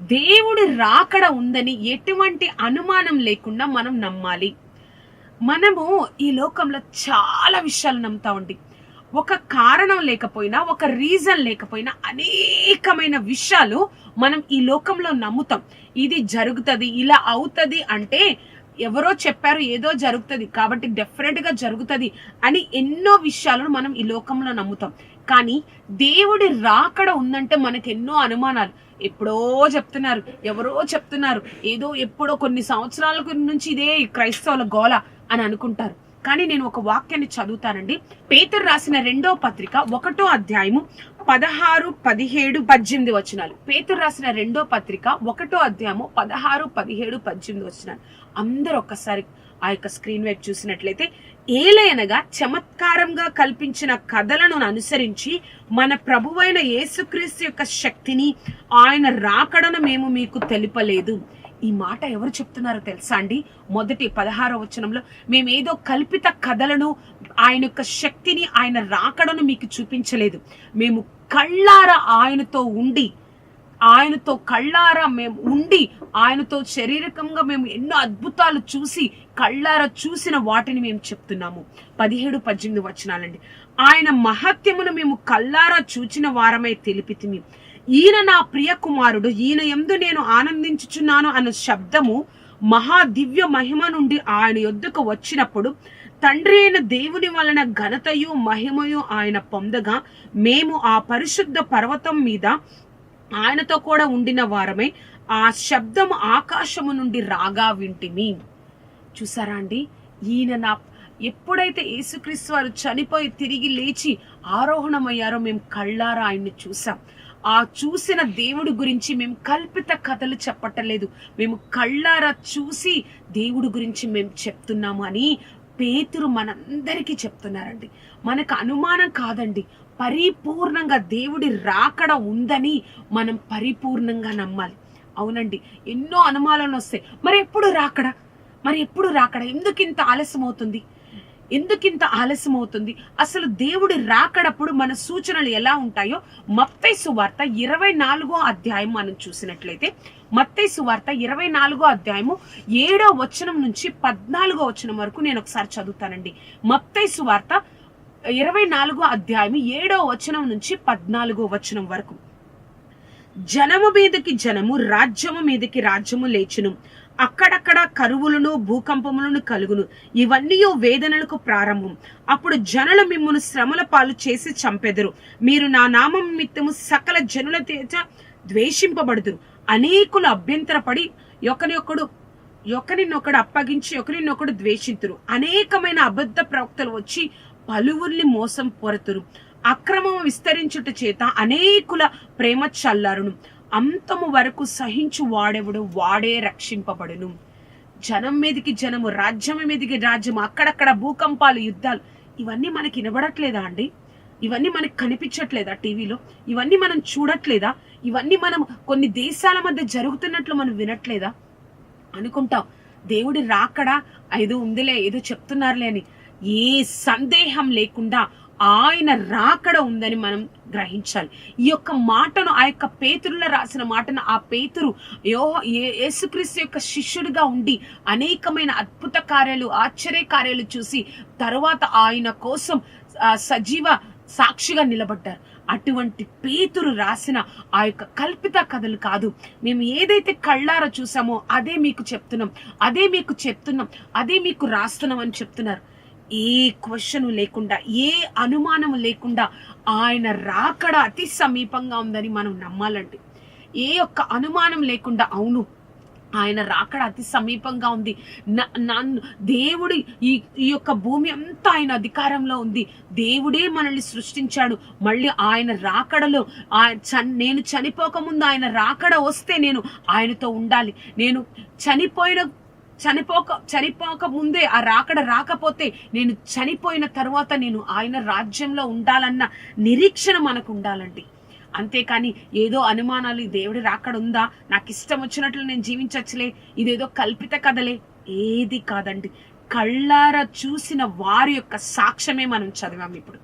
దేవుడి రాకడ ఉందని ఎటువంటి అనుమానం లేకుండా మనం నమ్మాలి. మనము ఈ లోకంలో చాలా విషయాలు నమ్ముతా ఉండి ఒక కారణం లేకపోయినా ఒక రీజన్ లేకపోయినా అనేకమైన విషయాలు మనం ఈ లోకంలో నమ్ముతాం. ఇది జరుగుతుంది ఇలా అవుతుంది అంటే ఎవరో చెప్పారు ఏదో జరుగుతుంది కాబట్టి డెఫినెట్గా జరుగుతుంది అని ఎన్నో విషయాలను మనం ఈ లోకంలో నమ్ముతాం. కానీ దేవుడి రాకడ ఉందంటే మనకు ఎన్నో అనుమానాలు. ఎప్పుడో చెప్తున్నారు ఎవరో చెప్తున్నారు ఏదో ఎప్పుడో కొన్ని సంవత్సరాల నుంచి ఇదే క్రైస్తవుల గోల అని అనుకుంటారు. కానీ నేను ఒక వాక్యాన్ని చదువుతానండి. పేతురు రాసిన రెండో పత్రిక ఒకటో అధ్యాయము పదహారు పదిహేడు పద్దెనిమిది వచనాలు. పేతురు రాసిన రెండో పత్రిక ఒకటో అధ్యాయము పదహారు పదిహేడు పద్దెనిమిది వచనాలు. అందరూ ఒక్కసారి ఆ యొక్క స్క్రీన్ వైపు చూసినట్లయితే ఏలయనగా చమత్కారంగా కల్పించిన కథలను అనుసరించి మన ప్రభువైన యేసుక్రీస్తు యొక్క శక్తిని ఆయన రాకడను మేము మీకు తెలుపలేదు. ఈ మాట ఎవరు చెప్తున్నారో తెలుసా అండి? మొదటి పదహారో వచనంలో మేమేదో కల్పిత కథలను ఆయన యొక్క శక్తిని ఆయన రాకడను మీకు చూపించలేదు. మేము కళ్ళారా ఆయనతో ఉండి ఆయనతో కళ్ళారా మేము ఉండి ఆయనతో శారీరకంగా మేము ఎన్నో అద్భుతాలు చూసి కళ్ళారా చూసిన వాటిని మేము చెప్తున్నాము. పదిహేడు పద్దెనిమిది వచనాలండి. ఆయన మహత్యమును మేము కళ్ళారా చూచిన వారమై తెలిపితిమి. ఈయన నా ప్రియ కుమారుడు ఈయన ఎందు నేను ఆనందించుచున్నాను అన్న శబ్దము మహా దివ్య మహిమ నుండి ఆయన యొద్దకు వచ్చినప్పుడు తండ్రి అయిన దేవుని వలన ఘనతయు మహిమయు ఆయన పొందగా మేము ఆ పరిశుద్ధ పర్వతం మీద ఆయనతో కూడా ఉండిన వారమే ఆ శబ్దము ఆకాశము నుండి రాగా వింటిమి. చూసారా అండి? ఈయన నా ఎప్పుడైతే యేసుక్రీస్తు వారు చనిపోయి తిరిగి లేచి ఆరోహణమయ్యారో మేము కళ్ళారా ఆయన్ని చూసాం. ఆ చూసిన దేవుడి గురించి మేము కల్పిత కథలు చెప్పటలేదు. మేము కళ్ళారా చూసి దేవుడి గురించి మేము చెప్తున్నాము అని పేతురు మనందరికీ చెప్తున్నారండి. మనకు అనుమానం కాదండి. పరిపూర్ణంగా దేవుడి రాకడ ఉందని మనం పరిపూర్ణంగా నమ్మాలి. అవునండి. ఎన్నో అనుమానాలు వస్తాయి. మరి ఎప్పుడు రాకడ? మరి ఎప్పుడు రాకడ? ఎందుకు ఇంత ఆలస్యం అవుతుంది ఎందుకింత ఆలస్యం అవుతుంది అసలు దేవుడి రాకడప్పుడు మన సూచనలు ఎలా ఉంటాయో మత్తై సువార్త ఇరవై నాలుగో అధ్యాయం మనం చూసినట్లయితే మత్తై సువార్త ఇరవై నాలుగో అధ్యాయము ఏడో వచనం నుంచి పద్నాలుగో వచనం వరకు నేను ఒకసారి చదువుతానండి. మత్తై సువార్త ఇరవై నాలుగో అధ్యాయం ఏడో వచనం నుంచి పద్నాలుగో వచనం వరకు. జనము మీదకి జనము రాజ్యము మీదకి రాజ్యము లేచును. అక్కడక్కడ కరువులను భూకంపములను కలుగును. ఇవన్నీ వేదనలకు ప్రారంభం. అప్పుడు జనులు మిమ్మల్ని శ్రమల పాలు చేసి చంపెదరు. మీరు నా నామం నిమిత్తము సకల జనుల తేజ ద్వేషింపబడుదురు. అనేకులు అభ్యంతరపడి ఒకరినొకడు ఒకరినొకడు అప్పగించి ఒకరినొకడు ద్వేషింతురు. అనేకమైన అబద్ధ ప్రవక్తలు వచ్చి పలువురిని మోసం పొరతురు. అక్రమం విస్తరించుట చేత అనేకుల ప్రేమ చల్లారును. అంతము వరకు సహించు వాడెవడు? వాడే రక్షింపబడును. జనం మీదకి జనము రాజ్యం మీదకి రాజ్యం అక్కడక్కడ భూకంపాలు యుద్ధాలు ఇవన్నీ మనకి వినబడట్లేదా అండి? ఇవన్నీ మనకి కనిపించట్లేదా టీవీలో? ఇవన్నీ మనం చూడట్లేదా? ఇవన్నీ మనం కొన్ని దేశాల మధ్య జరుగుతున్నట్లు మనం వినట్లేదా? అనుకుంటాం దేవుడి రాకడా? ఏదో ఉందిలే ఏదో చెప్తున్నారులే అని ఏ సందేహం లేకుండా ఆయన రాకడ ఉందని మనం గ్రహించాలి. ఈ యొక్క మాటను ఆ యొక్క పేతురులో రాసిన మాటను ఆ పేతురు యో యేసుక్రీస్తు యొక్క శిష్యుడిగా ఉండి అనేకమైన అద్భుత కార్యాలు ఆశ్చర్య కార్యాలు చూసి తర్వాత ఆయన కోసం సజీవ సాక్షిగా నిలబడ్డారు. అటువంటి పేతురు రాసిన ఆ యొక్క కల్పిత కథలు కాదు. మేము ఏదైతే కళ్ళార చూసామో అదే మీకు చెప్తున్నాం. అదే మీకు చెప్తున్నాం. అదే మీకు రాస్తున్నాం అని చెప్తున్నారు. ఏ క్వశ్చన్ లేకుండా ఏ అనుమానం లేకుండా ఆయన రాకడ అతి సమీపంగా ఉందని మనం నమ్మాలండి ఏ ఒక్క అనుమానం లేకుండా అవును ఆయన రాకడ అతి సమీపంగా ఉంది. నన్ను దేవుడి ఈ ఈ యొక్క భూమి అంతా ఆయన అధికారంలో ఉంది. దేవుడే మనల్ని సృష్టించాడు. మళ్ళీ ఆయన రాకడలో నేను చనిపోకముందు ఆయన రాకడ వస్తే నేను ఆయనతో ఉండాలి. నేను చనిపోయిన చనిపోక చనిపోక ముందే ఆ రాకడ రాకపోతే నేను చనిపోయిన తర్వాత నేను ఆయన రాజ్యంలో ఉండాలన్న నిరీక్షణ మనకు ఉండాలండి అంతేకాని ఏదో అనుమానాలు దేవుడి రాకడ ఉందా? నాకు ఇష్టం వచ్చినట్లు నేను జీవించచ్చులే? ఇదేదో కల్పిత కథలే? ఏది కాదండి. కళ్ళారా చూసిన వారి యొక్క సాక్ష్యమే మనం చదివాం ఇప్పుడు.